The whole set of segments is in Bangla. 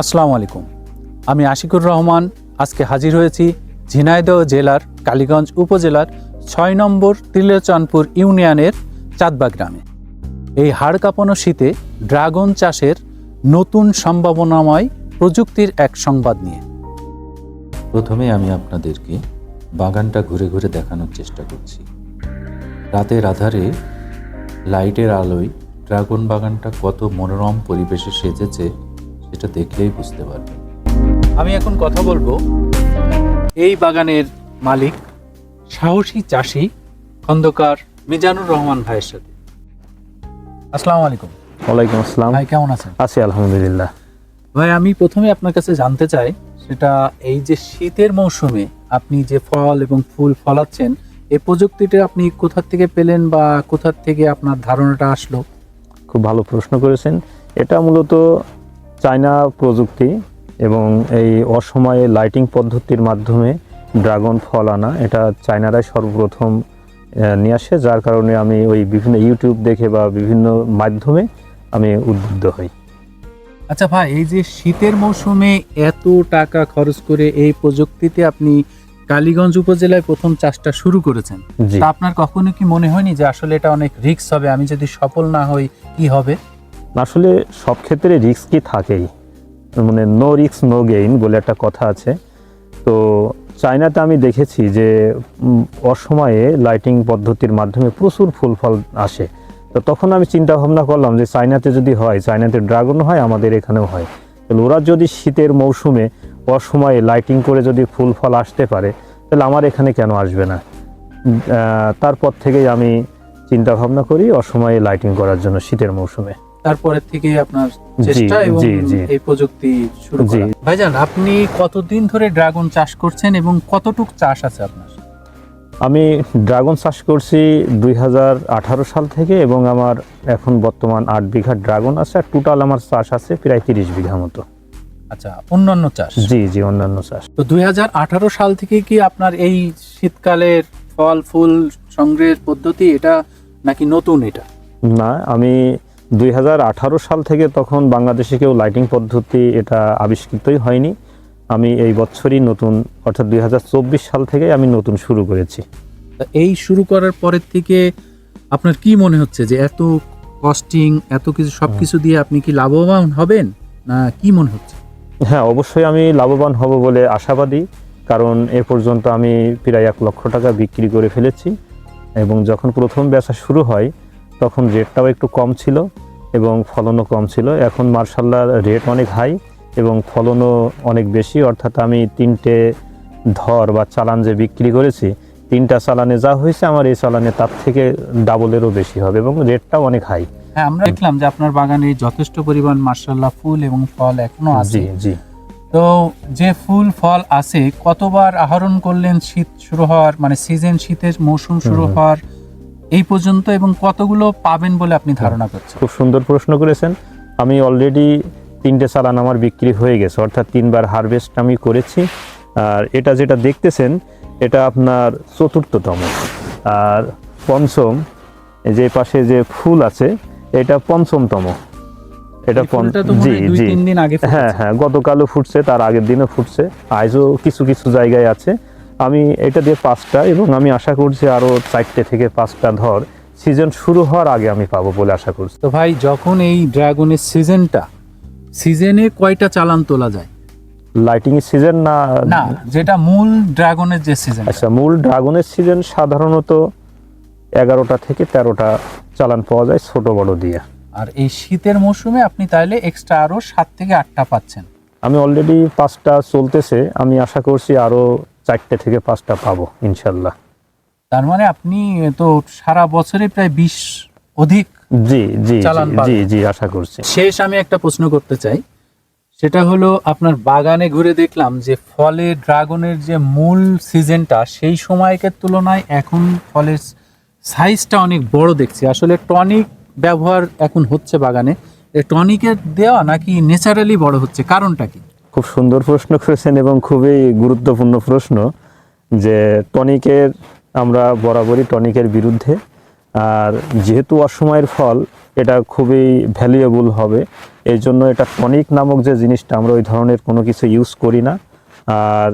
আসসালামু আলাইকুম। আমি আশিকুর রহমান, আজকে হাজির হয়েছি ঝিনাইদহ জেলার কালীগঞ্জ উপজেলার ছয় নম্বর ত্রিলোচনপুর ইউনিয়নের চাঁদবা গ্রামে। এই হাড় কাঁপানো শীতে ড্রাগন চাষের নতুন সম্ভাবনাময় প্রযুক্তির এক সংবাদ নিয়ে। প্রথমে আমি আপনাদেরকে বাগানটা ঘুরে ঘুরে দেখানোর চেষ্টা করছি। রাতের আধারে লাইটের আলোয় ড্রাগন বাগানটা কত মনোরম পরিবেশে সেজেছে সেটা দেখলেই বুঝতে পারবেন। আমি এখন কথা বলব এই বাগানের মালিক সাহসী চাষি খন্দকার মিজানুর রহমান ভাইয়ের সাথে। আসসালামু আলাইকুম। ওয়ালাইকুম আসসালাম। ভাই কেমন আছেন? আছি আলহামদুলিল্লাহ। ভাই আমি প্রথমে আপনার কাছে জানতে চাই সেটা এই যে শীতের মৌসুমে আপনি যে ফল এবং ফুল ফলাচ্ছেন এই প্রযুক্তিটা আপনি কোথা থেকে পেলেন বা কোথা থেকে আপনার ধারণাটা আসলো? খুব ভালো প্রশ্ন করেছেন। এটা মূলত চায়না প্রযুক্তি এবং এই অসময়ে লাইটিং পদ্ধতির মাধ্যমে ড্রাগন ফল আনা এটা চায়নারাই সর্বপ্রথম নিয়ে আসে যার কারণে আমি ওই বিভিন্ন ইউটিউব দেখে বা বিভিন্ন মাধ্যমে আমি উদ্বুদ্ধ হই। আচ্ছা ভাই এই যে শীতের মৌসুমে এত টাকা খরচ করে এই প্রযুক্তিতে আপনি কালীগঞ্জ উপজেলায় প্রথম চাষটা শুরু করেছেন তা আপনার কখনো কি মনে হয়নি যে আসলে এটা অনেক রিস্ক হবে? আমি যদি সফল না হই কি হবে? আসলে সব ক্ষেত্রে রিস্কই থাকেই। মানে নো রিস্ক নো গেইন বলে একটা কথা আছে। তো চায়নাতে আমি দেখেছি যে অসময়ে লাইটিং পদ্ধতির মাধ্যমে প্রচুর ফুল ফল আসে। তো তখন আমি চিন্তা ভাবনা করলাম যে, চায়নাতে যদি হয়, চায়নাতে ড্রাগন হয়, আমাদের এখানেও হয়। তাহলে ওরা যদি শীতের মৌসুমে অসময়ে লাইটিং করে যদি ফুল ফল আসতে পারে, তাহলে আমার এখানে কেন আসবে না? তারপর থেকেই আমি চিন্তা ভাবনা করি অসময়ে লাইটিং করার জন্য শীতের মৌসুমে। তারপরে থেকে আপনার চেষ্টা এবং। এই প্রযুক্তি শুরু করা। ভাইজান আপনি কতদিন ধরে ড্রাগন চাষ করছেন এবং কতটুক চাষ আছে আপনার? আমি ড্রাগন চাষ করছি দুই হাজার আঠারো সাল থেকে এবং আমার এখন বর্তমান আট বিঘা ড্রাগন আছে আর টোটাল আমার চাষ আছে প্রায় তিরিশ বিঘা মতো। আচ্ছা অন্যান্য চাষ? জি জি অন্যান্য চাষ। তো দুই হাজার আঠারো সাল থেকে কি আপনার এই শীতকালের ফল ফুল সংগ্রহের পদ্ধতি এটা নাকি নতুন এটা? না আমি দুই হাজার আঠারো সাল থেকে তখন বাংলাদেশে কেউ লাইটিং পদ্ধতি এটা আবিষ্কৃতই হয়নি। আমি এই বছরই নতুন অর্থাৎ দুই হাজার চব্বিশ সাল থেকে আমি নতুন শুরু করেছি। তা এই শুরু করার পরের থেকে আপনার কি মনে হচ্ছে যে এত কস্টিং এত কিছু সব কিছু দিয়ে আপনি কি লাভবান হবেন? না কি মনে হচ্ছে? হ্যাঁ অবশ্যই আমি লাভবান হব বলে আশাবাদী কারণ এ পর্যন্ত আমি প্রায় এক লক্ষ টাকা বিক্রি করে ফেলেছি। এবং যখন প্রথম বেচা শুরু হয় তখন রেটটাও একটু কম ছিল। এবং ফলনও কম ছিল। এখন মার্শাল্লাহ রেট অনেক হাই এবং ফলনও অনেক বেশি। অর্থাৎ আমি তিনটে ধর বা চালান যে বিক্রি করেছি তিনটা চালানে যা হয়েছে আমার এই চালানে তার থেকে ডাবলেরও বেশি হবে এবং রেটটাও অনেক হাই হ্যাঁ আমরা দেখলাম যে আপনার বাগানে যথেষ্ট পরিমাণ মার্শাল্লাহ ফুল এবং ফল এখনও আছে। জি। তো যে ফুল ফল আছে কতবার আহরণ করলেন শীত শুরু হওয়ার মানে সিজন শীতের মৌসুম শুরু। হওয়ার? এই পর্যন্ত এবং কতগুলো পাবেন বলে আপনি ধারণা করছেন? খুব সুন্দর প্রশ্ন করেছেন। আমি অলরেডি তিনটে চালান আমার বিক্রি হয়ে গেছে অর্থাৎ তিনবার হারভেস্ট আমি করেছি। আর এটা যেটা দেখতেছেন এটা আপনার চতুর্থতম। আর পঞ্চম যে পাশে যে ফুল আছে এটা পঞ্চমতম। এটা জি জি। হ্যাঁ হ্যাঁ গতকালও ফুটছে তার আগের দিনও ফুটছে। আজও কিছু কিছু জায়গায় আছে। আমি এটা দিয়ে পাঁচটা এবং আমি আশা করছি আরও চারটে থেকে পাঁচটা ধর সিজন শুরু হওয়ার আগে আমি পাবো বলে আশা করছি। তো ভাই যখন এই ড্রাগনের সিজনটা সিজনে কয়টা চালান তোলা যায়? লাইটিং সিজন না না যেটা মূল ড্রাগনের যে সিজন আচ্ছা মূল ড্রাগনের সিজন সাধারণত এগারোটা থেকে তেরোটা চালান পাওয়া যায় ছোট বড় দিয়ে। আর এই শীতের মৌসুমে আপনি তাইলে এক্সট্রা আরও সাত থেকে আটটা পাচ্ছেন। আমি অলরেডি পাঁচটা চলতেছে। আমি আশা করছি আরও চারটে থেকে পাঁচটা পাবো ইনশাল্লাহ। তার মানে আপনি তো সারা বছরে প্রায় বিশ অধিক জি জি জি, জি আশা করছি। শেষ আমি একটা প্রশ্ন করতে চাই। সেটা হলো আপনার বাগানে ঘুরে দেখলাম যে ফলে ড্রাগনের যে মূল সিজনটা সেই সময়কের তুলনায় এখন ফলের সাইজটা অনেক বড় দেখছি। আসলে টনিক ব্যবহার এখন হচ্ছে বাগানে। টনিকের দেওয়া নাকি ন্যাচারালি বড় হচ্ছে? কারণটা কি? খুব সুন্দর প্রশ্ন করেছেন এবং খুবই গুরুত্বপূর্ণ প্রশ্ন যে টনিকের, আমরা বরাবরই টনিকের বিরুদ্ধে। আর যেহেতু অসময়ের ফল, এটা খুবই ভ্যালুয়েবল হবে। এই জন্য এটা টনিক নামক যে জিনিসটা আমরা ওই ধরনের কোনো কিছু ইউজ করি না। আর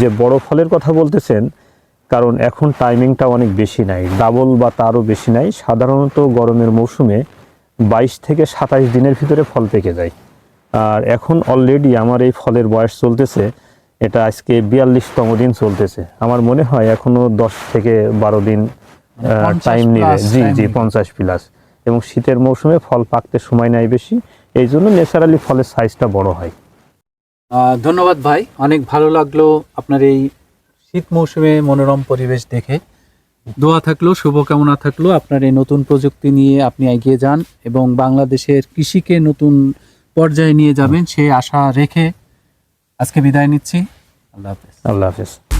যে বড় ফলের কথা বলতেছেন, কারণ এখন টাইমিংটা অনেক বেশি নাই ডাবল বা তারও বেশি নাই। সাধারণত গরমের মৌসুমে বাইশ থেকে সাতাইশ দিনের ভিতরে ফল পেকে যায়। আর এখন অলরেডি আমার এই ফলের বয়স চলতেছে এটা আজকে বিয়াল্লিশতম দিন চলতেছে। আমার মনে হয় এখনও দশ থেকে বারো দিন 50 টাইম নেবে জি জি পঞ্চাশ প্লাস এবং শীতের মৌসুমে ফল পাকতে সময় নেয় বেশি এই জন্য ন্যাচারালি ফলের সাইজটা বড় হয়। ধন্যবাদ ভাই অনেক ভালো লাগল আপনার এই শীত মৌসুমে মনোরম পরিবেশ দেখে। দোয়া থাকল শুভকামনা থাকল আপনার এই নতুন প্রযুক্তি নিয়ে আপনি এগিয়ে যান এবং বাংলাদেশের কৃষিকে নতুন পর্যায়ে নিয়ে যাবেন সেই আশা রেখে আজকে বিদায় নিচ্ছি। আল্লাহ হাফেজ। আল্লাহ হাফেজ।